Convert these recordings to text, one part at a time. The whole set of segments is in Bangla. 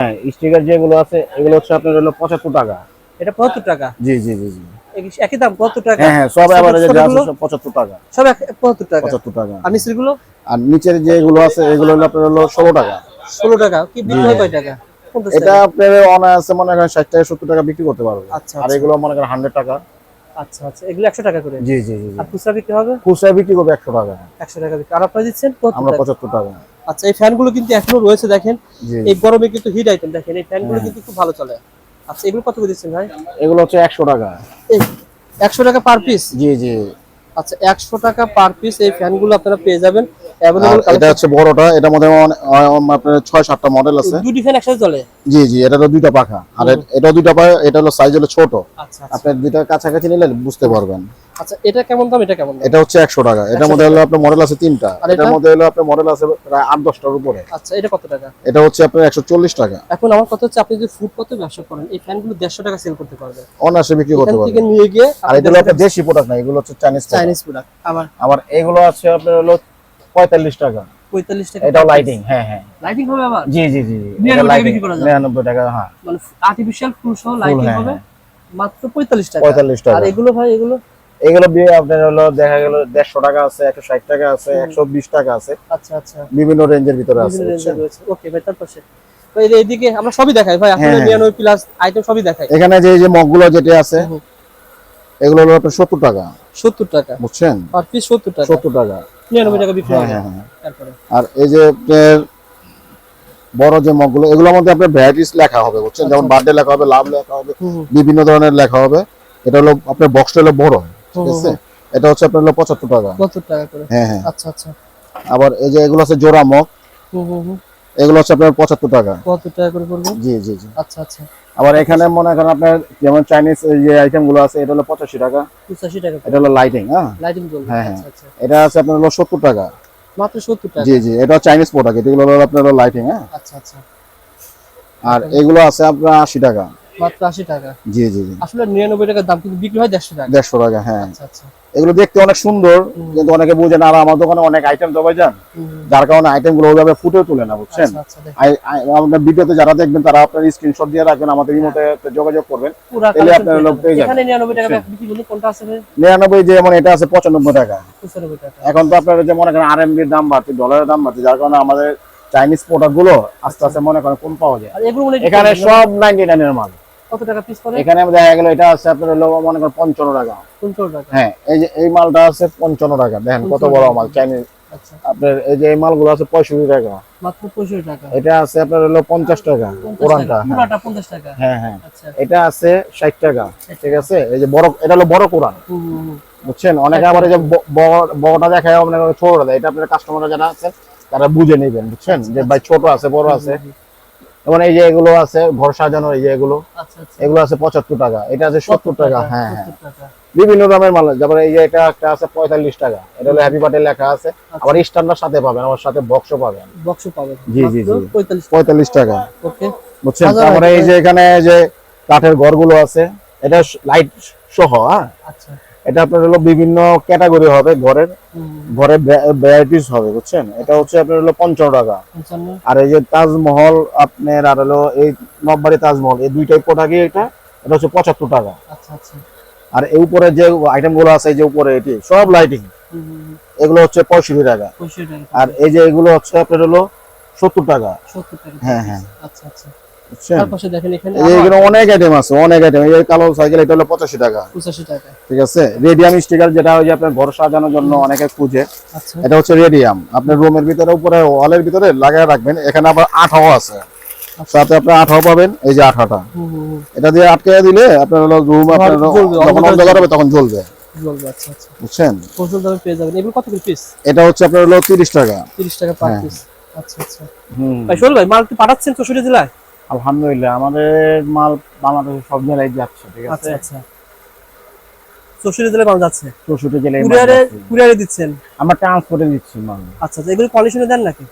হ্যাঁ স্টিকার যেগুলো আছে এগুলো হচ্ছে আপনার হলো পঁচাত্তর টাকা। এটা পঁচাত্তর টাকা? জি জি জি জি। একই দাম টাকা? হ্যাঁ হ্যাঁ সব যা আছে টাকা। সব পঁচাত্তর টাকা? পঁচাত্তর টাকা। আর নিচের যেগুলো আছে এগুলো হলো আপনার হলো ষোলো টাকা। ষোলো টাকা কি বিক্রি হয় কয় টাকা? এটা আপনার অনায়াসে মনে করেন ষাট টাকা সত্তর টাকা বিক্রি করতে পারবে। আচ্ছা আর আচ্ছা। এগুলো মনে করেন হান্ড্রেড টাকা। আচ্ছা আচ্ছা। এগুলো একশো টাকা করে। জি জি। আর খুচরা বিক্রি হবে? খুচরা বিক্রি করবে একশো টাকা। একশো টাকা বিক্রি। আর আপনারা দিচ্ছেন পঁচাত্তর আমরা টাকা। পঁচাত্তর টাকা। আচ্ছা এই ফ্যানগুলো কিন্তু এখনও রয়েছে দেখেন। এই গরমে কিন্তু হিট আইটেম দেখেন এই ফ্যানগুলো হ্যাঁ। কিন্তু খুব ভালো চলে। আচ্ছা এগুলো কত করে দিচ্ছেন ভাই? এগুলো হচ্ছে একশো টাকা। একশো টাকা পার পিস জি জি। আচ্ছা একশো টাকা পার পিস এই ফ্যানগুলো আপনারা পেয়ে যাবেন। এটা হচ্ছে বড়টা এটার মধ্যে আপনার ছয় সাতটা মডেল আছে। দুটি ফ্যান একসাথে চলে? জি জি এটা হলো দুইটা পাখা। আর এ- এটাও দুইটা পাখা এটা হলো সাইজ হলো ছোট। আচ্ছা আচ্ছা। আপনার দুইটা কাছাকাছি নিলে বুঝতে পারবেন। আচ্ছা এটা কেমন দাম এটা কেমন এটা হচ্ছে একশো টাকা। এটার মধ্যে হলো আপনার মডেল আছে তিনটা। এটার মধ্যে হলো আপনার মডেল আছে প্রায় আট দশটার উপরে। আচ্ছা এটা কত টাকা? এটা হচ্ছে আপনার একশো চল্লিশ টাকা। এখন আমার কথা হচ্ছে আপনি যদি ফুড কত ব্যবসা করেন এই ফ্যানগুলো দেড়শো টাকা সেল করতে পারবেন। অনায়াসে বিক্রি করতে থেকে নিয়ে গিয়ে আর এগুলো আপনার দেশি প্রোডাক্ট না এগুলো হচ্ছে চাইনিজ চাইনিজ প্রোডাক্ট আবার আবার এগুলো আছে আপনার হলো পঁয়তাল্লিশ টাকা। পঁয়তাল্লিশ টাকা এটাও লাইটিং হ্যাঁ হ্যাঁ। লাইটিং হবে আবার? জি জি জি জি। 99 এটা লাইটিং বিক্রি করা যায়। নিরানব্বই টাকা হ্যাঁ। মানে আর্টিফিশিয়াল ফুল সহ লাইটিং হ্যাঁ, হবে হ্যাঁ। মাত্র পঁয়তাল্লিশ টাকা। পঁয়তাল্লিশ আর টাকা এগুলো ভাই এগুলো? এগুলো আপনার হলো দেখা গেল দেড়শো টাকা আছে একশো ষাট টাকা আছে একশো বিশ টাকা আছে। আচ্ছা আচ্ছা। বিভিন্ন রেঞ্জের ভিতরে আছে ওকে ভাই তার পাশে এইদিকে আমরা সবই দেখাই ভাই হ্যাঁ। নিরানব্বই প্লাস আইটেম সবই দেখাই। এখানে যে যে মগগুলো যেটা আছে এগুলো হলো আপনার সত্তর টাকা। সত্তর টাকা। বুঝছেন? পার পিস সত্তর টাকা। সত্তর টাকা। নিরানব্বই টাকা বিক্রি হ্যাঁ হ্যাঁ হ্যাঁ। তারপরে? আর এই যে আপনার বড় যে মগগুলো এগুলোর মধ্যে আপনার ভ্যারাইটিস লেখা হবে বুঝছেন? যেমন আচ্ছা। বার্থডে লেখা হবে লাভ লেখা হবে বিভিন্ন ধরনের লেখা হবে। এটা হলো আপনার বক্সটা হলো বড় ঠিক আছে? এটা হচ্ছে আপনার হলো পঁচাত্তর টাকা। সত্তর টাকা করে। হ্যাঁ হ্যাঁ। আচ্ছা আচ্ছা। আবার এই যে এগুলো আছে জোড়া মগ এগুলো হচ্ছে আপনার পঁচাত্তর টাকা। কত টাকা করে পড়বে? জি জি জি। আচ্ছা আচ্ছা। আবার এখানে মনে করেন আপনার যেমন চাইনিজ যে আইটেমগুলো আছে এটা হলো পঁচাশি টাকা। পঁচাশি টাকা এটা হলো লাইটিং হ্যাঁ? লাইটিং হ্যাঁ, হ্যাঁ। আচ্ছা আচ্ছা। এটা আছে আপনার হলো সত্তর টাকা। মাত্র সত্তর টাকা। জি জি এটা চাইনিজ প্রোডাক্ট এগুলো হলো আপনার হলো লাইটিং হ্যাঁ? আচ্ছা আচ্ছা। আর এগুলো আছে আপনার আশি টাকা। মাত্র আশি টাকা। জি জি জি। আসলে নিরানব্বই টাকার দাম কিন্তু বিক্রি হয় দেড়শো টাকা। দেড়শো টাকা হ্যাঁ। আচ্ছা আচ্ছা। এগুলো দেখতে অনেক সুন্দর কিন্তু অনেকে বুঝে না আর আমার দোকানে অনেক আইটেম তো যান। যার কারণে আইটেমগুলো ওইভাবে ফুটে তুলে না বুঝছেন? আচ্ছা আচ্ছা আপনার ভিডিওতে যারা দেখবেন তারা আপনার স্ক্রিনশট দিয়ে রাখবেন আমাদের ইমোতে যোগাযোগ করবেন। তাহলে আপনারা লোক পেয়ে যাবেন। নিরানব্বই যে যেমন এটা আছে পঁচানব্বই টাকা। এখন তো আপনার যে মনে করেন আরএমবির দাম বাড়ছে ডলারের দাম বাড়ছে যার কারণে আমাদের চাইনিজ প্রোডাক্টগুলো আস্তে আস্তে মনে করেন কম পাওয়া যায়। আর হয় এখানে সব নাইনটি নাইনের মাল। কত টাকা পিস করে এখানে দেখা গেল এটা আছে আপনার হলো মনে করেন পঞ্চান্ন টাকা। পঞ্চান্ন টাকা। হ্যাঁ এই যে এই মালটা আছে পঞ্চান্ন টাকা। দেখেন কত বড় মাল চাইনিজ আপনার এই যে এই মালগুলো আছে পঁয়ষট্টি টাকা। মাত্র পঁয়ষট্টি টাকা। এটা আছে আপনার হলো পঞ্চাশ টাকা পঞ্চাশ পুরানটা টাকা। পুরাটা পঞ্চাশ টাকা। হ্যাঁ হ্যাঁ। এটা আছে ষাট টাকা ঠিক আছে? এই যে বড় এটা হলো বড় কোরআন। বুঝছেন? অনেকে আবার এই যে বড়- বড়টা দেখায় আপনার ছোটটা দেয়। এটা আপনার কাস্টমার যারা আছে তারা বুঝে নেবেন বুঝছেন? যে ভাই ছোট আছে বড় আছে। এবং এই যে এগুলো আছে ঘর সাজানো এই যে এগুলো আচ্ছা আচ্ছা। এগুলো আছে পঁচাত্তর টাকা। এটা আছে সত্তর টাকা হ্যাঁ হ্যাঁ। বিভিন্ন দামের মাল এই যে এটা একটা আছে পঁয়তাল্লিশ টাকা। এটা হলো হ্যাপি বার্থডে লেখা আছে। আবার স্ট্যান্ডার সাথে পাবেন আমার সাথে বক্সও পাবেন। পাবেন। জি, জি, জি। পঁয়তাল্লিশ পঁয়তাল্লিশ টাকা। ওকে। বুঝছেন? তারপরে এই যে এখানে যে কাঠের ঘরগুলো আছে এটা লাইট সহ হ্যাঁ। আচ্ছা। এটা আপনার হলো বিভিন্ন ক্যাটাগরি হবে ঘরের ঘরে ভ্যারাইটিস হবে বুঝছেন? এটা হচ্ছে আপনার হলো পঞ্চান্ন টাকা। আর এই যে তাজমহল আপনার আর হলো এই নববাড়ি তাজমহল এই দুইটাই প্রোডাক্টই এটা এটা হচ্ছে পঁচাত্তর টাকা। আচ্ছা আচ্ছা। আর এই উপরে যে আইটেমগুলো আছে এই যে উপরে এটি সব লাইটিং। এগুলো হচ্ছে পঁয়ষট্টি টাকা। আর এই যে এগুলো হচ্ছে আপনার হলো সত্তর টাকা। সত্তর টাকা। হ্যাঁ, হ্যাঁ। আচ্ছা আচ্ছা। এখানে অনেক আইটেম আছে অনেক আইটেম এই কালো সাইকেল এটা হলো পঁচাশি টাকা। পঁচাশি টাকা। ঠিক আছে? রেডিয়াম স্টিকার যেটা ওই যে আপনার ঘর সাজানোর জন্য অনেকে খুঁজে আচ্ছা। এটা হচ্ছে রেডিয়াম আপনার রুমের ভিতরে উপরে ওয়ালের ভিতরে লাগায় রাখবেন। এখানে আবার আঠাও আছে। সাথে আপনার আঠাও পাবেন এই যে আঠাটা। এটা দিয়ে আটকে দিলে আপনার হলো রুম আপনার যখন অন্ধকার অন্ধকার হবে তখন জ্বলবে। আচ্ছা আচ্ছা। বুঝছেন? কত পিস এটা হচ্ছে আপনার হলো তিরিশ টাকা। তিরিশ টাকা পার হ্যাঁ। পিস আচ্ছা আচ্ছা। ভাই শোন ভাই মাল পাঠাচ্ছেন চৌষট্টি জেলায় আলহামদুলিল্লাহ আমাদের মাল বাংলাদেশের সব জেলায় যাচ্ছে ঠিক আচ্ছা আছে? আচ্ছা চৌষট্টি জেলায় মাল যাচ্ছে? চৌষট্টি জেলায় কুরিয়ারে কুরিয়ারে দিচ্ছেন? আমরা ট্রান্সপোর্টে দিচ্ছি মাল। আচ্ছা আচ্ছা এগুলো কন্ডিশনে দেন নাকি?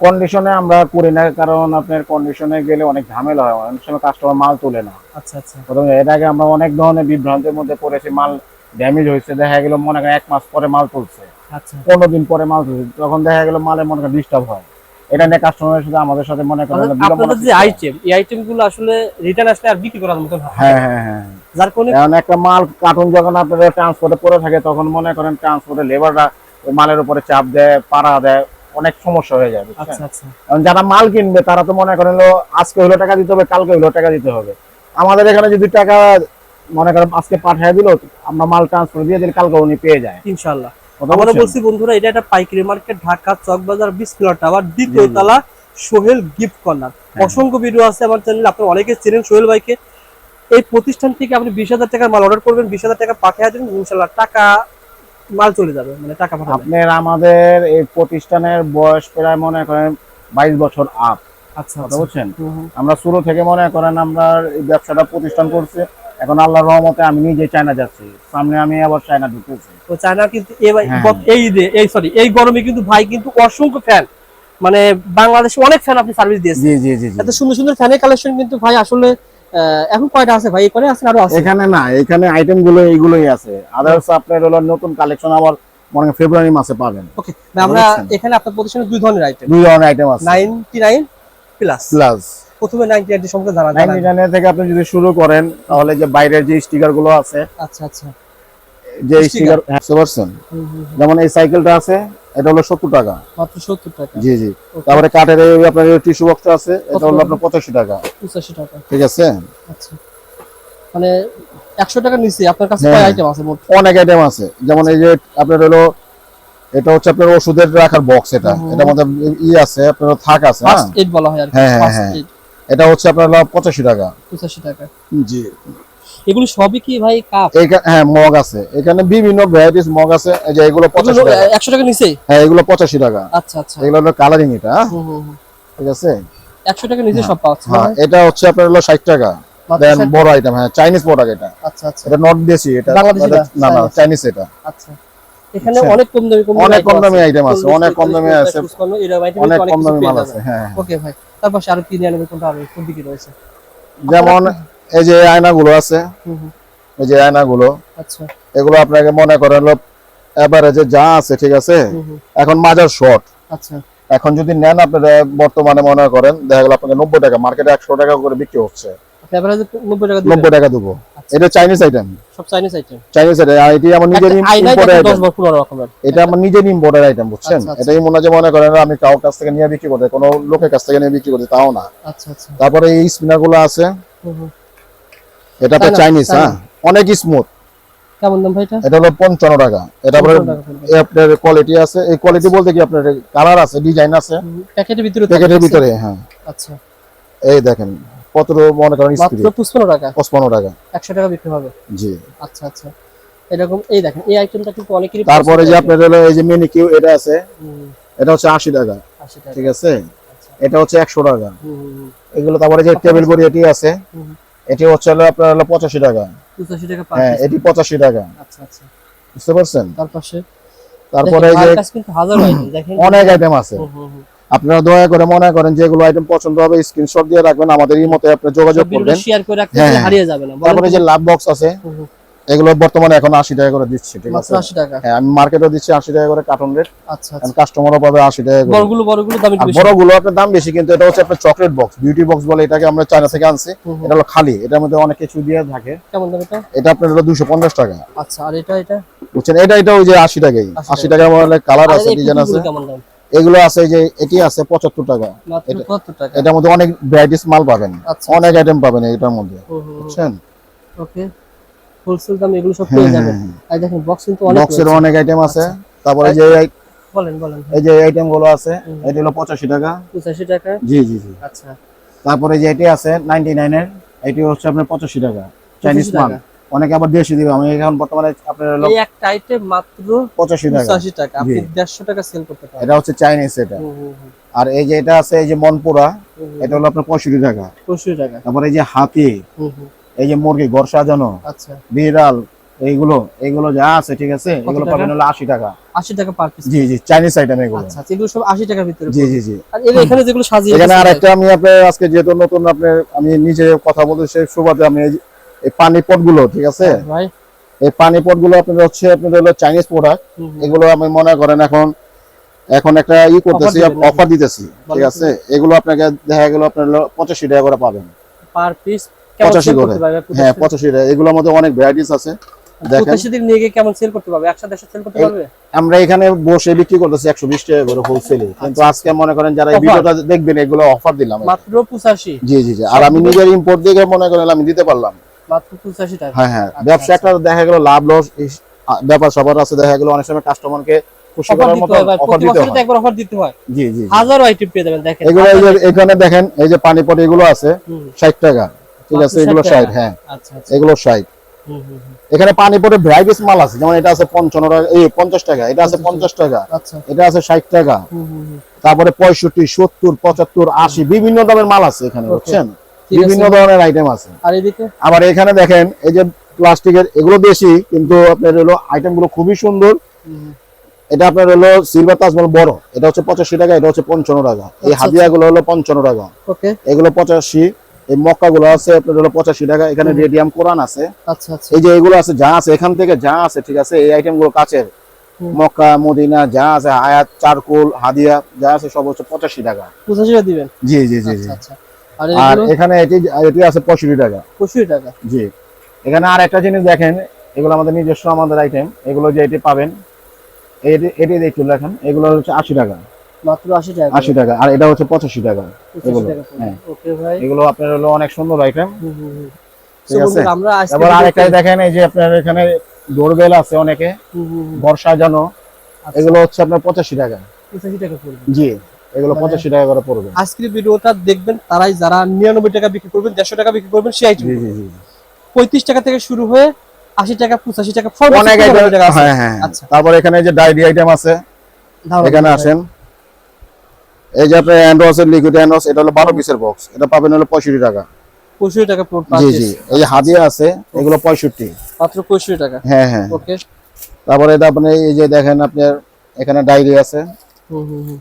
কন্ডিশনে আমরা করি না কারণ আপনার কন্ডিশনে গেলে অনেক ঝামেলা হয়। অনেক সময় কাস্টমার মাল তোলে না। আচ্ছা আচ্ছা। এর আগে আমরা অনেক ধরনের বিভ্রান্তের মধ্যে পড়েছি মাল ড্যামেজ হয়েছে। দেখা গেল মনে করেন এক মাস পরে মাল তুলছে। আচ্ছা। পনেরো দিন পরে মাল তুলছে। তখন দেখা গেল মালে মনে করেন ডিস্টার্ব হয়। এটা নিয়ে কাস্টমারের সাথে আমাদের সাথে মনে করেন আপনাদের যে আইটেম এই আইটেম আসলে রিটার্ন আসলে আর বিক্রি করার মতন হ্যাঁ হ্যাঁ হ্যাঁ যার কারণে কারণ একটা মাল কার্টুন যখন ট্রান্সপোর্টে পড়ে থাকে তখন মনে করেন ট্রান্সপোর্টে লেবাররা মালের উপরে চাপ দেয় পাড়া দেয় অনেক সমস্যা হয়ে বুঝছেন? আচ্ছা আচ্ছা। কারণ যারা মাল কিনবে তারা তো মনে করেন আজকে হলো টাকা দিতে হবে কালকে হলো টাকা দিতে হবে। আমাদের এখানে যদি টাকা মনে করেন আজকে পাঠিয়ে দিল আমরা মাল ট্রান্সফার দিয়ে দিলে কালকে উনি পেয়ে যায়। ইনশাআল্লাহ। কথা আমরা? বলছি বন্ধুরা এটা একটা পাইকারি মার্কেট ঢাকা চকবাজার বিশ কিলো টাওয়ার দ্বিতীয়। তলা সোহেল গিফট কর্নার হ্যাঁ। অসংখ্য ভিডিও আছে আমার চ্যানেলে আপনারা অনেকে চেনেন সোহেল ভাইকে এই প্রতিষ্ঠান থেকে আপনি বিশ হাজার টাকার মাল অর্ডার করবেন বিশ হাজার টাকা পাঠিয়ে দেবেন ইনশাল্লাহ টাকা মাল চলে যাবে মানে টাকা পাঠাবেন আপনার আমাদের এই প্রতিষ্ঠানের বয়স প্রায় মনে করেন বাইশ বছর আপ আচ্ছা আচ্ছা বুঝছেন হুম। আমরা শুরু থেকে মনে করেন আমরা এই ব্যবসাটা প্রতিষ্ঠান করছি এখন আল্লাহর রহমতে আমি নিজে চায়না যাচ্ছি। সামনে আমি আবার চায়না ঢুকেছি। তো চায়না কিন্তু হ্যাঁ। এই এই সরি এই গরমে কিন্তু ভাই কিন্তু অসংখ্য ফ্যান মানে বাংলাদেশে অনেক ফ্যান আপনি সার্ভিস দিয়েছেন। জি জি জি এত সুন্দর সুন্দর ফ্যানের কালেকশন কিন্তু ভাই আসলে এখন কয়টা আছে ভাই? এখানে আছে আরও আছে? এখানে না এখানে আইটেমগুলো এইগুলোই আছে। আদার্স আপনার হলো নতুন কালেকশন আবার মনে হয় ফেব্রুয়ারি মাসে পাবেন। ওকে আমরা এখানে আপনার প্রতিষ্ঠানে দুই ধরনের আইটেম দুই ধরনের আইটেম আছে। নাইনটি নাইন প্লাস প্লাস প্রথমে নাইনটি নাইন সম্পর্কে জানা থেকে আপনি যদি শুরু করেন তাহলে যে বাইরের যে স্টিকারগুলো আছে আচ্ছা আচ্ছা। যে স্টিকার হুম। যেমন এই সাইকেলটা আছে এটা হলো সত্তর টাকা। মাত্র সত্তর টাকা। জি জি। তারপরে কাঠের এই আপনার টিস্যু বক্সটা আছে এটা হলো আপনার পঁচাশি টাকা। পঁচাশি টাকা। ঠিক আছে? আচ্ছা। মানে একশো টাকা নিচে আপনার কাছে হ্যাঁ। কয় আইটেম আছে মোট? অনেক আইটেম আছে। যেমন এই যে আপনার হলো এটা হচ্ছে আপনার ওষুধের রাখার বক্স এটা। এটা মধ্যে ই আছে আপনার থাক আছে হ্যাঁ। ফার্স্ট বলা হয় আর কি। হ্যাঁ, হ্যাঁ, ফার্স্ট হ্যাঁ। এটা হচ্ছে আপনার পঁচাশি টাকা। পঁচাশি টাকা। জি। এগুলো সবই কি ভাই কাপ? হ্যাঁ মগ আছে। এখানে বিভিন্ন ভ্যারাইটিস মগ আছে। যে এগুলো পঁচাশি টাকা। একশো টাকা নিচে? হ্যাঁ এগুলো পঁচাশি টাকা। আচ্ছা আচ্ছা। এগুলো হলো কালারিং এটা হ্যাঁ? ঠিক আছে? একশো টাকা নিচে সব পাওয়া হ্যাঁ এটা হচ্ছে আপনার হলো ষাট টাকা। দেন বড় আইটেম হ্যাঁ চাইনিজ প্রোডাক্ট এটা। আচ্ছা আচ্ছা। এটা নট দেশি এটা বাংলাদেশি না না চাইনিজ এটা। আচ্ছা। এখানে আচ্ছা। অনেক কম দামি অনেক কম দামি আইটেম আছে অনেক কম দামি আছে। অনেক কম দামি মাল আছে হ্যাঁ ওকে ভাই। তারপর আরও কি নিয়ে কোনটা আর কোন দিকে রয়েছে? যেমন এই যে আয়নাগুলো আছে এই যে আয়নাগুলো আচ্ছা। এগুলো আপনাকে মনে করেন এভারেজে যা আছে ঠিক আছে? এখন মাজার শর্ট আচ্ছা। এখন যদি নেন আপনারা বর্তমানে মনে করেন দেখা গেল আপনাকে নব্বই টাকা মার্কেটে একশো টাকা করে বিক্রি হচ্ছে। আপনি নব্বই টাকা দেবো। আচ্ছা। এটা চাইনিজ আইটেম সব চাইনিজ আইটেম চাইনিজ আইটেম আর এটি আমার নিজের দশ আইটেম বার পনেরো রকমের এটা আমার নিজের ইম্পোর্টের আইটেম বুঝছেন? আচ্ছা, আচ্ছা। এটাই মনে যে মনে করেন আমি কারোর কাছ থেকে নিয়ে বিক্রি করতে কোনো লোকের কাছ থেকে নিয়ে বিক্রি করতে তাও না। আচ্ছা আচ্ছা। তারপরে এই স্পিনারগুলো আছে। এটা তো চাইনিজ হ্যাঁ? অনেক স্মুথ কেমন দাম ভাই এটা? এটা হলো টাকা। এটা আপনার 55 টাকা পড়বে। এ আপনার কোয়ালিটি আছে। এই কোয়ালিটি বলতে কি আপনার কালার আছে ডিজাইন আছে? প্যাকেটের ভিতরে প্যাকেটের ভিতরে হ্যাঁ। আচ্ছা। এই দেখেন কত মনে করেন মাত্র স্পিড? পঁচপন্ন টাকা। পঁচপান্ন টাকা। একশো টাকা বিক্রি হবে? জি। আচ্ছা আচ্ছা। এরকম এই দেখেন এই আইটেমটা কিন্তু অনেকেরই তারপরে যে আপনার হলো এই যে মিনি কিউ এটা আছে। এটা হচ্ছে আশি টাকা। 80 টাকা। ঠিক আছে? আচ্ছা। এটা হচ্ছে টাকা। এগুলো তারপরে যে টেবিল বড়ি এটি আছে। এটি হচ্ছে হলো আপনার হলো পঁচাশি টাকা। 85 টাকা হ্যাঁ এটি পঁচাশি টাকা। আচ্ছা আচ্ছা। বুঝতে পারছেন? তার পাশে তারপরে এই যে অনেক আইটেম আছে। হুম, হুম, হুম। আপনারা দয়া করে মনে করেন যেগুলো আইটেম পছন্দ হবে স্ক্রিনশট দিয়ে রাখবেন আমাদের এই মতে আপনি যোগাযোগ করবেন। শেয়ার করে রাখতে হ্যাঁ, হ্যাঁ। হারিয়ে যাবে না তারপরে যে লাভ বক্স আছে। এগুলো বর্তমানে এখন আশি টাকা করে দিচ্ছি ঠিক আছে? 80 টাকা। হ্যাঁ আমি মার্কেটে দিচ্ছি আশি টাকা করে কার্টন রেট আচ্ছা আচ্ছা। কাস্টমারও পাবে আশি টাকা করে। বড়গুলো বড়গুলো দাম বেশি। বড়গুলো আপনার দাম বেশি কিন্তু এটা হচ্ছে আপনার চকলেট বক্স বিউটি বক্স বলে এটাকে আমরা চায়না থেকে আনছি। এটা হলো খালি এটার মধ্যে অনেক কিছু দিয়ে থাকে। কেমন দাম এটা? এটা আপনার হলো দুশো পঞ্চাশ টাকা। আচ্ছা আর এটা এটা? বুঝছেন? এটা এটা ওই যে আশি টাকাই। 80 আশি টাকা মানে কালার আছে ডিজাইন আছে। কেমন দাম? এগুলো আছে যে এটি আছে পঁচাত্তর টাকা। মাত্র এটা- 75 টাকা? এটার মধ্যে অনেক ভ্যারাইটিস মাল পাবেন। আচ্ছা। অনেক আইটেম পাবেন এটার মধ্যে। বুঝছেন? ওকে। হোলসেল দাম এগুলো সব হ্যাঁ পেয়ে হ্যাঁ যাবেন। আর দেখেন বক্স কিন্তু অনেক বক্সের অনেক আইটেম আছে। তারপরে যে এই- বলেন বলেন। এই যে আইটেমগুলো আছে। এটা হলো পঁচাশি টাকা। 85 টাকা? জি জি জি। আচ্ছা। তারপরে যে এটি আছে নাইনটি নাইনের এটি হচ্ছে আপনার পঁচাশি টাকা। চাইনিজ মাল। অনেকে আবার দেশি দিবে। আমি এখন বর্তমানে আপনার এই একটা আইটেম মাত্র পঁচাশি টাকা। 85 টাকা। আপনি 150 টাকা সেল করতে পারেন। এটা হচ্ছে চাইনিজ এটা। আর এই যে এটা আছে এই যে মনপুরা। এটা হলো আপনার পঁয়ষট্টি টাকা। 65 টাকা। তারপরে এই যে হাতি। এই যে মুরগি ঘর সাজানো আচ্ছা। বিড়াল এইগুলো এইগুলো যা আছে ঠিক আছে এগুলো পাবেন হলো আশি টাকা। 80 টাকা পার পিস জি জি চাইনিজ আইটেম এগুলো। আচ্ছা আচ্ছা, এগুলো সব 80 টাকার ভিতরে জি জি জি। আর এখানে যেগুলো সাজিয়ে এখানে রেখেছেন আর একটা আমি আপনার আজকে যেহেতু নতুন আপনার আমি নিজে কথা বলতে সেই সুবাদে আমি এই পানি পটগুলো ঠিক আছে? এই পানি পটগুলো আপনার হচ্ছে আপনার হলো চাইনিজ প্রোডাক্ট। এগুলো আমি মনে করেন এখন এখন একটা ই করতেছি অফার দিতেছি ঠিক আছে? এগুলো আপনাকে দেখা গেল আপনার পঁচাশি টাকা করে পাবেন। পার পিস পঁচাশি করে। হ্যাঁ পঁচাশি টাকা। এগুলোর মধ্যে অনেক ভ্যারাইটিস আছে। দেখেন। পঁচাশি দিন নিয়ে কেমন সেল করতে পারবে? একসাথে একসাথে সেল করতে পারবে? আমরা এখানে বসে বিক্রি করতেছি একশো বিশ টাকা করে হোলসেলে কিন্তু আজকে মনে করেন যারা এই ভিডিওটা দেখবেন এগুলো অফার দিলাম। মাত্র পঁচাশি। জি জি জি। আর আমি নিজের ইম্পোর্ট দিয়ে মনে করেন আমি দিতে পারলাম। মাত্র পঁচাশি টাকা। হ্যাঁ হ্যাঁ আচ্ছা, ব্যবসা একটা দেখা গেল লাভ লস ব্যাপার সবার আছে দেখা গেল অনেক সময় কাস্টমারকে খুশি করার মতো অফার দিতে হয়। একবার অফার দিতে হয়। জি জি জি। আইটেম পেয়ে যাবেন দেখেন। এগুলো এখানে দেখেন এই যে পানি পট এগুলো আছে হুম, ষাট টাকা। ঠিক আছে এগুলো 60 হ্যাঁ। আচ্ছা আচ্ছা। এগুলো ষাট। হুম, হুম, হুম। এখানে পানি পটে ভ্যারাইটিস মাল আছে যেমন এটা আছে পঞ্চান্ন টাকা এই পঞ্চাশ টাকা এটা আছে 50 পঞ্চাশ টাকা আচ্ছা। এটা আছে ষাট টাকা। তারপরে পঁয়ষট্টি সত্তর পঁচাত্তর আশি বিভিন্ন দামের মাল আছে এখানে বুঝছেন? বিভিন্ন ধরনের আইটেম আছে। আর এদিকে? আবার এখানে দেখেন এই যে প্লাস্টিকের এগুলো বেশি কিন্তু আপনার হলো আইটেমগুলো খুবই সুন্দর। এটা আপনার হলো সিলভার তাজমহল বড়। এটা হচ্ছে পঁচাশি টাকা এটা হচ্ছে পঞ্চান্ন টাকা। এই আচ্ছা, হাদিয়া গুলো হলো পঞ্চান্ন টাকা। ওকে। এগুলো পঁচাশি এই মক্কা গুলো আছে আপনার হলো পঁচাশি টাকা। এখানে রেডিয়াম কোরআন আছে। আচ্ছা আচ্ছা। এই যে এগুলো আছে যা আছে এখান থেকে যা আছে ঠিক আছে এই আইটেমগুলো কাছের। মক্কা মদিনা যা আছে আয়াত চারকোল হাদিয়া যা আছে সব হচ্ছে পঁচাশি টাকা। পঁচাশি টাকা দিবেন? জি জি জি জি। আচ্ছা আচ্ছা। আর আর এখানে এটি এটি আছে পঁয়ষট্টি টাকা। পঁচিশ টাকা। জি। এখানে আর একটা জিনিস দেখেন এগুলো আমাদের নিজস্ব আমাদের আইটেম এগুলো যে এটি পাবেন এটি এটি একটু দেখেন এগুলো হচ্ছে আশি টাকা। মাত্র আশি টাকা। আশি টাকা। আর এটা হচ্ছে পঁচাশি টাকা। এগুলো, হ্যাঁ। ওকে ভাই। এগুলো আপনার হলো অনেক সুন্দর আইটেম। ঠিক আছে। আরেকটাই ভিডিওতে- দেখেন এই যে আপনার এখানে ডোরবেল আছে অনেকে। ঘর সাজানো। আচ্ছা, এগুলো হচ্ছে আপনার পঁচাশি টাকা। পঁচাশি টাকা জি। এগুলো মানে- পঁচাশি টাকা করে পড়বে। আজকের ভিডিওটা দেখবেন তারাই যারা নিরানব্বই টাকা বিক্রি করবেন দেড়শো টাকা বিক্রি করবেন সেই আইটেম পঁয়ত্রিশ টাকা থেকে শুরু হয়ে আশি টাকা পঁচাশি টাকা অনেক টাকা হ্যাঁ হ্যাঁ আচ্ছা। তারপর এখানে যে ডায়েরি আইটেম আছে এখানে আসেন। এই যে আপনার অ্যান্ড্রস এর লিকুইড অ্যান্ড্রস এটা হলো বারো পিসের বক্স এটা পাবেন হলো পঁয়ষট্টি টাকা। পঁয়ষট্টি টাকা জি জি এই হাদিয়া আছে এগুলো পঁয়ষট্টি। মাত্র পঁয়ষট্টি টাকা। হ্যাঁ হ্যাঁ। ওকে তারপরে এটা আপনি এই যে দেখেন আপনার এখানে ডায়েরি আছে। হুম হুম হুম।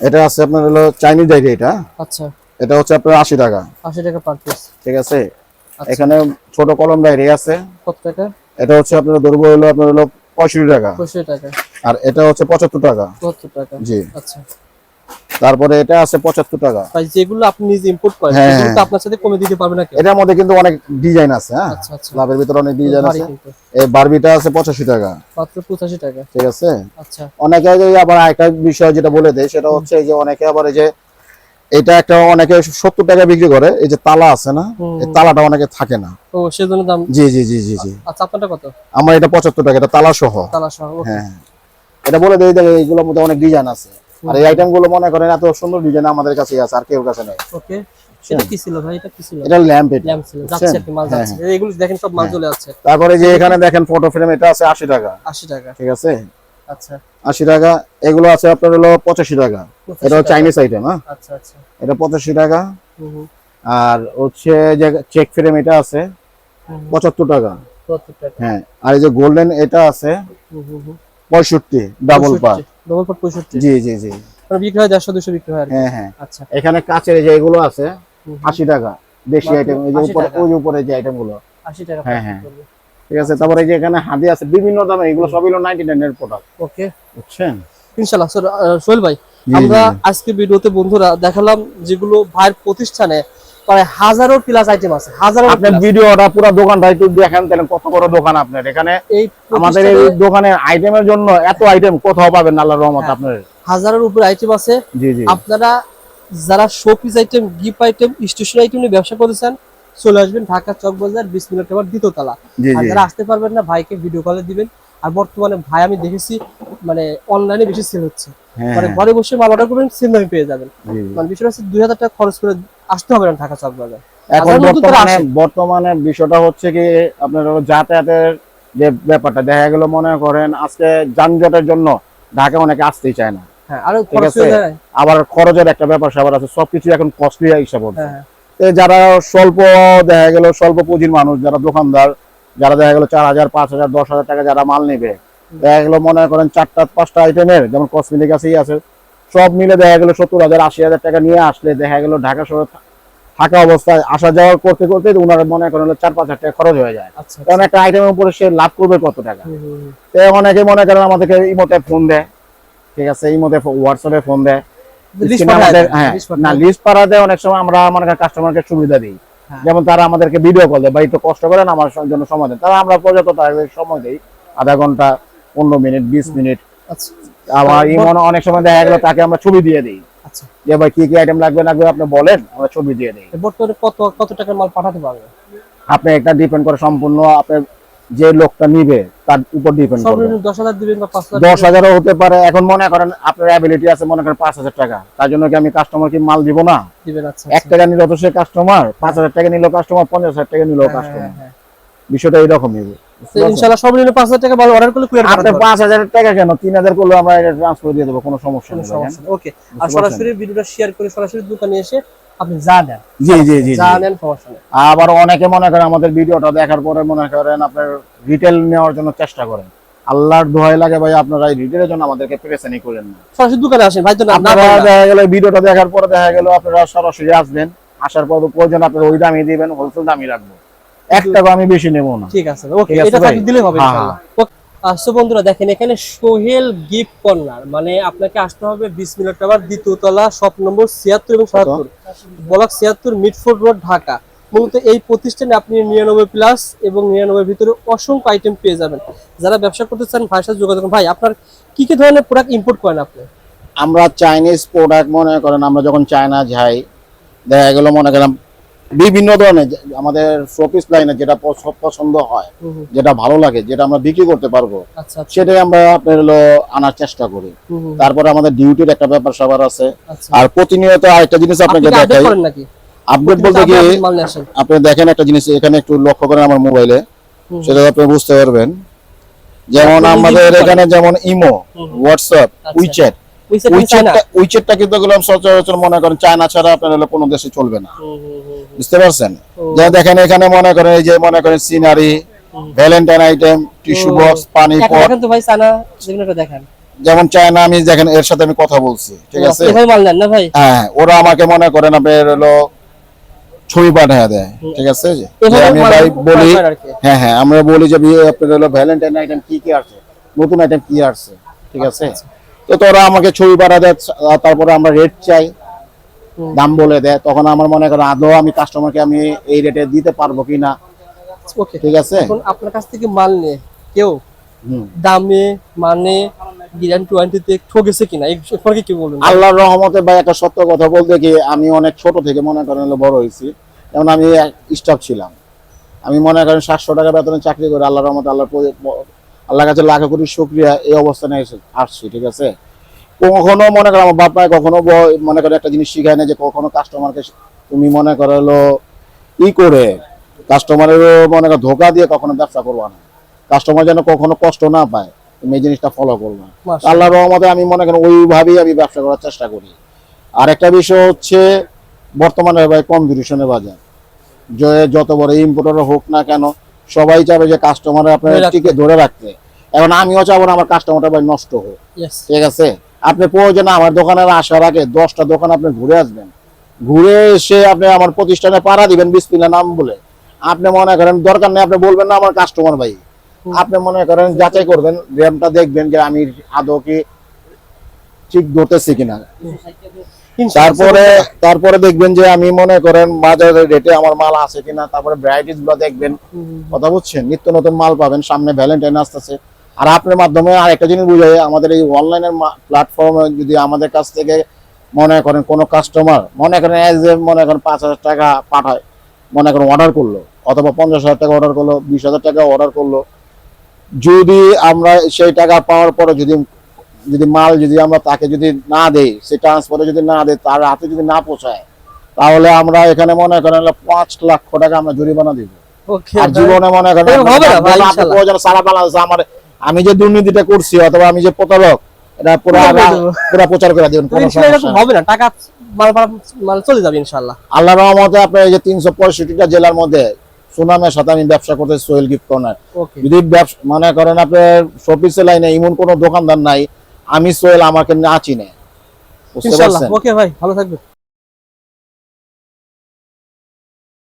এটা আছে আপনার হলো চাইনিজ ডাইরি এটা। আচ্ছা। এটা হচ্ছে আপনার আশি টাকা। আশি টাকা পার পিস ঠিক আছে? আচ্ছা। এখানে ছোট কলম ডাইরি আছে। কত টাকা এটা হচ্ছে আপনার দর্ব হলো আপনার হলো পঁয়ষট্টি টাকা। পঁয়ষট্টি টাকা। আর এটা হচ্ছে পঁচাত্তর টাকা। 75 টাকা। জি। আচ্ছা। তারপরে এটা আছে পঁচাত্তর টাকা। যেগুলো আপনি নিজে ইম্পোর্ট করেন হ্যাঁ, সেগুলো হ্যাঁ। আপনার সাথে কমে দিতে পারবে না এটার মধ্যে কিন্তু অনেক ডিজাইন আছে হ্যাঁ? আচ্ছা আচ্ছা। লাভের ভিতরে অনেক ডিজাইন আছে। এই বারবিটা আছে পঁচাশি টাকা। মাত্র পঁচাশি টাকা। ঠিক আছে? আচ্ছা। অনেকে আবার একটা বিষয় যেটা বলে দেয় সেটা হচ্ছে এই যে অনেকে আবার এই যে এটা একটা অনেকে সত্তর টাকা বিক্রি করে এই যে তালা আছে না এই তালাটা অনেকে থাকে না। ও সেজন্য দাম জি জি জি জি জি। আচ্ছা আপনারটা কত? আমার এটা পঁচাত্তর টাকা এটা তালা সহ তালা সহ হ্যাঁ। এটা বলে দেয় এইগুলোর মধ্যে অনেক ডিজাইন আছে। আর এই আইটেমগুলো মনে করেন এত সুন্দর ডিজাইন আমাদের কাছে আছে আর কেউ কাছে নেই। ওকে এটা কি ছিল ভাই? এটা কি ছিল? এটা ল্যাম্প এটা। ল্যাম্প ছিল যাচ্ছে কি মাল হ্যাঁ, যাচ্ছে। এগুলো দেখেন সব মাল চলে যাচ্ছে। তারপরে যে এখানে দেখেন ফটো ফ্রেম এটা আছে আশি টাকা। আশি টাকা। ঠিক আছে? আচ্ছা। আশি টাকা। এগুলো আছে আপনার হলো পঁচাশি টাকা। এটা চাইনিজ আইটেম হ্যাঁ? আচ্ছা আচ্ছা। এটা পঁচাশি টাকা। হুম হুম। আর হচ্ছে যে চেক ফ্রেম এটা আছে হুম হুম, পঁচাত্তর টাকা। সত্তর টাকা। হ্যাঁ আর এই যে গোল্ডেন এটা আছে হুম হুম হুম। পঁয়ষট্টি ডাবল পার ডবল পঁয়ষট্টি? জি জি জি। বিক্রি হয় দেড়শো দুশো বিক্রি হয় হ্যাঁ হ্যাঁ। আচ্ছা। এখানে কাচের যে এগুলো আছে আশি টাকা দেশি আইটেম এই যে উপরে ওই উপরে যে আইটেমগুলো আশি টাকা হ্যাঁ, হ্যাঁ। ঠিক আছে তারপরে এই যে এখানে হাদি আছে বিভিন্ন দামে এগুলো সবই হলো নাইনটি নাইনের প্রোডাক্ট ওকে। বুঝছেন? ইনশাল্লাহ স্যার সোহেল ভাই আমরা আজকে ভিডিওতে বন্ধুরা দেখালাম যেগুলো ভাইয়ের প্রতিষ্ঠানে প্রায় হাজারো প্লাস আইটেম আছে হাজারো আপনার। ভিডিওটা পুরো দোকানটা একটু দেখেন তাহলে কত বড় দোকান আপনার। এখানে আমাদের এই দোকানের আইটেমের জন্য এত আইটেম কোথাও পাবেন আল্লাহর রহমত হ্যাঁ। আপনার। হাজারের উপরে আইটেম আছে। জি জি। আপনারা যারা showpiece item gift item stationery item নিয়ে ব্যবসা করতেছেন চলে আসবেন ঢাকা চক বাজার বিশ মিনিট টাকার দ্বিতীয় তলা। আর যারা আসতে পারবেন না ভাইকে ভিডিও কলে দিবেন। আর বর্তমানে ভাই আমি দেখেছি মানে অনলাইনে বেশি সেল হচ্ছে। হ্যাঁ মানে হ্যাঁ, ঘরে বসে মাল অর্ডার করবেন সেম দামে পেয়ে যাবেন। মানে বিষয়টা হচ্ছে দুই হাজার টাকা খরচ করে আসতে হবে না ঢাকা চক বাজার এখন তারা বর্তমানে বর্তমানে বিষয়টা হচ্ছে কি আপনার যাতায়াতের যে ব্যাপারটা দেখা গেল মনে করেন আজকে যানজটের জন্য ঢাকা অনেকে আসতেই চায় না। হ্যাঁ আছে। আবার খরচের একটা ব্যাপার স্যাপার আছে সবকিছু এখন কস্টলি হিসাব হচ্ছে যারা স্বল্প দেখা গেল স্বল্প পুঁজির মানুষ যারা দোকানদার যারা দেখা গেল চার হাজার পাঁচ হাজার দশ হাজার টাকা যারা মাল নেবে দেখা গেল মনে করেন চারটা পাঁচটা আইটেমের যেমন কসমেটিক আছেই আছে সব মিলে দেখা গেল সত্তর হাজার আশি হাজার টাকা নিয়ে আসলে দেখা গেল ঢাকা শহরে থাকা অবস্থায় আসা যাওয়া করতে করতে ওনার মনে করেন হলো চার পাঁচ হাজার টাকা খরচ হয়ে যায়। আচ্ছা কারণ একটা আইটেমের উপরে সে লাভ করবে কত টাকা। তো অনেকে মনে করেন আমাদেরকে ইমোতে ফোন দেয়। ঠিক আছে ইমোতে হোয়াটসঅ্যাপে ফোন দেয়। হ্যাঁ না লিস্ট পাড়াতে অনেক সময় আমরা মনে করেন কাস্টমারকে সুবিধা দিই। হ্যাঁ। যেমন তারা আমাদেরকে ভিডিও কল দেয় বা একটু কষ্ট করেন আমার জন্য সময় দেন। তারা আমরা পর্যাপ্ত তাদের সময় দিই আধা ঘণ্টা পনেরো মিনিট বিশ মিনিট। আচ্ছা আবার ইমন অনেক সময় দেখা গেলো তাকে আমরা ছবি দিয়ে দিই। আচ্ছা। যে ভাই কি কি আইটেম লাগবে লাগবে আপনি বলেন আমরা ছবি দিয়ে দিই। বর্তমানে কত কত টাকার মাল পাঠাতে পারবে? আপনি একটা ডিপেন্ড করে সম্পূর্ণ আপনার যে লোকটা নিবে তার উপর ডিপেন্ড করবে। দশ হাজারও হতে পারে। এখন মনে করেন আপনার অ্যাবিলিটি আছে মনে করেন পাঁচ হাজার টাকা। তার জন্য কি আমি কাস্টমার কি মাল দিব না? আচ্ছা এক টাকা নিল তো সে কাস্টমার পাঁচ হাজার টাকা নিল কাস্টমার পঞ্চাশ হাজার টাকা নিল কাস্টমার হ্যাঁ, হ্যাঁ। বিষয়টা এরকমই ইনশাআল্লাহ সর্বনিম্ন পাঁচ হাজার টাকা মাল অর্ডার করলে কুরিয়ার আপনি পাঁচ হাজার টাকা কেন? তিন হাজার করলে আমরা ট্রান্সফার দিয়ে দেবো কোনো সমস্যা নেই ওকে আর সরাসরি ভিডিওটা শেয়ার করে সরাসরি দোকানে এসে আপনি যা নেন। জি জি জি যা। নেন সমস্যা নেই। আবার অনেকে মনে করেন আমাদের ভিডিওটা দেখার পরে মনে করেন আপনার রিটেল নেওয়ার জন্য চেষ্টা করেন। আল্লাহর দোহাই লাগে ভাই আপনারা রিটেলের জন্য আমাদেরকে প্রেসানি করেন না। সরাসরি দোকানে আসেন ভাই তো আপনারা দেখা গেল ভিডিওটা দেখার পরে দেখা গেল আপনারা সরাসরি আসবেন আসার পর প্রয়োজন আপনারা ওই দামই দিবেন হোলসেল দামই রাখব। এক টাকা আমি বেশি নেব না। ঠিক আছে ওকে এটা? থাকলে দিলে হবে হ্যাঁ, ইনশাআল্লাহ আসো বন্ধুরা দেখেন এখানে সোহেল গিফট কর্নার মানে আপনাকে আসতে হবে বিশ মিনিট টাওয়ার দ্বিতীয় তলা শপ নম্বর ছিয়াত্তর এবং সাতাত্তর ব্লক ছিয়াত্তর মিটফোর্ড রোড ঢাকা। মূলত এই প্রতিষ্ঠানে আপনি নিরানব্বই প্লাস এবং নিরানব্বই ভিতরে অসংখ্য আইটেম পেয়ে যাবেন। যারা ব্যবসা করতে চান ভাইয়ের সাথে যোগাযোগ ভাই আপনার কি কি ধরনের প্রোডাক্ট ইম্পোর্ট করেন আপনি? আমরা চাইনিজ প্রোডাক্ট মনে করেন আমরা যখন চায়না যাই দেখা গেল মনে করেন বিভিন্ন ধরনের আমাদের শোপিস লাইনে যেটা পছ- পছন্দ হয় যেটা ভালো লাগে যেটা আমরা বিক্রি করতে পারব আচ্ছা আচ্ছা। সেটাই আমরা আপনার হলো আনার চেষ্টা করি। তারপরে আমাদের ডিউটির একটা ব্যাপার সবার আছে। আচ্ছা। আর প্রতিনিয়ত আরেকটা জিনিস আপনি আপনাকে দেখাই। আপডেট বলতে কি আপনি দেখেন একটা জিনিস এখানে একটু লক্ষ্য করেন আমার মোবাইলে। সেটা আপনি বুঝতে পারবেন। যেমন আমাদের এখানে যেমন ইমো হোয়াটসঅ্যাপ। উইচ্যাট উইচ্যাটটা কিন্তু গেলাম সচরাচর মনে করেন চায়না ছাড়া আপনার হলো কোনো দেশে চলবে না। বুঝতে পারছেন। দেখেন এখানে মনে করেন এই যে মনে করেন scenery Valentine item tissue box পানি পট। দেখেন তো ভাই যেগুলো দেখেন। যেমন চায়না আমি দেখেন এর সাথে আমি কথা বলছি ঠিক আছে? এভাবে মাল না ভাই? হ্যাঁ ওরা আমাকে মনে করেন আপনার হলো ছবি পাঠিয়ে দেয় ঠিক আছে? আমি ভাই বলি। হ্যাঁ হ্যাঁ আমরা বলি যে বিয়ে আপনার হলো ভ্যালেন্টাইন আইটেম কি কি আছে? নতুন আইটেম কি আসছে ঠিক আছে? তো তোরা আমাকে ছবি পাঠা দেয় তারপরে আমরা রেট চাই। দাম বলে দেয় তখন আমার মনে করেন আদৌ আমি কাস্টমারকে আমি এই রেটে দিতে পারব কিনা ওকে ঠিক আছে? এখন আপনার কাছ থেকে মাল নিয়ে কেউ দামে মানে ঠকেছে কিনা? কি বলবেন? আল্লাহর রহমতে ভাই একটা সত্য কথা বলতে কি আমি অনেক ছোট থেকে মনে করেন বড় হয়েছি। যেমন আমি স্টাফ ছিলাম। আমি মনে করেন সাতশো টাকা বেতনে চাকরি করে আল্লাহর রহমতে আল্লাহর আল্লাহর কাছে লাখ কোটি শুক্রিয়া এই অবস্থানে এসে আসছি ঠিক আছে? কখনো মনে করো আমার বাপায় কখনো মনে করে একটা জিনিস শিখায় না যে কখনো কাস্টমারকে তুমি মনে করো হলো ই করে কাস্টমারের মনে করো ধোকা দিয়ে কখনো ব্যবসা করবা না। কাস্টমার যেন কখনো কষ্ট না পায় তুমি এই জিনিসটা ফলো করবা। আল্লাহর রহমতে আমি মনে করি ওইভাবেই আমি ব্যবসা করার চেষ্টা করি। আর একটা বিষয় হচ্ছে বর্তমানে ভাই কম্পিটিশনের বাজার। যে যত বড় ইম্পোর্টার হোক না কেন সবাই চাবে যে কাস্টমার আপনার। টিকে ধরে রাখতে। এখন আমিও চাবো না আমার কাস্টমারটা ভাই নষ্ট হোক। ঠিক আছে? আপনি প্রয়োজনে আমার দোকানে আসার আগে দশটা দোকান আপনি ঘুরে আসবেন। ঘুরে এসে আপনি আমার প্রতিষ্ঠানে পাড়া দিবেন বিসপিলা নাম বলে। আপনি মনে করেন দরকার নেই আপনি বলবেন না আমার কাস্টমার ভাই। আপনি মনে করেন যাচাই করবেন র্যামটা দেখবেন যে আমি আদৌ কি ঠিক ধরতেছি কিনা। তারপরে তারপরে দেখবেন যে আমি মনে করেন বাজারের রেটে আমার মাল আছে কিনা তারপরে ভ্যারাইটিসগুলো দেখবেন। কথা বুঝছেন? নিত্য নতুন মাল পাবেন সামনে ভ্যালেন্টাইন আসতেছে। আর আপনার মাধ্যমে আর একটা জিনিস বুঝাই আমাদের এই অনলাইনের প্ল্যাটফর্মে যদি আমাদের কাছ থেকে মনে করেন কোনো কাস্টমার মনে করেন এজ এ মনে করেন পাঁচ হাজার টাকা পাঠায় মনে করেন অর্ডার করল অথবা পঞ্চাশ হাজার টাকা অর্ডার করল বিশ হাজার টাকা অর্ডার করল যদি আমরা সেই টাকা পাওয়ার পরে যদি যদি মাল যদি আমরা তাকে যদি না দেই সে ট্রান্সপোর্টে যদি না দেয় তার হাতে যদি না পৌঁছায় তাহলে আমরা এখানে মনে করেন পাঁচ লক্ষ টাকা আমরা জরিমানা দিব। আর জীবনে মনে করেন সারা বাংলাদেশে আমার আমি যে দুর্নীতিটা করছি অথবা আমি যে প্রতারক এটা পুরো প্রচার করে দিবেন কোনো সমস্যা হবে না টাকা মাল মাল চলে যাবে ইনশাআল্লাহ আল্লাহ রহমতে আপনার এই যে জেলার মধ্যে সুনামের সাথে আমি ব্যবসা করতে সোহেল গিফট কর্নার। যদি ব্যবসা মনে করেন আপনার শপিসের লাইনে এমন কোনো দোকানদার নাই আমি সোহেল আমাকে না চিনে। বুঝতে পারছেন? ওকে ভাই ভালো থাকবেন।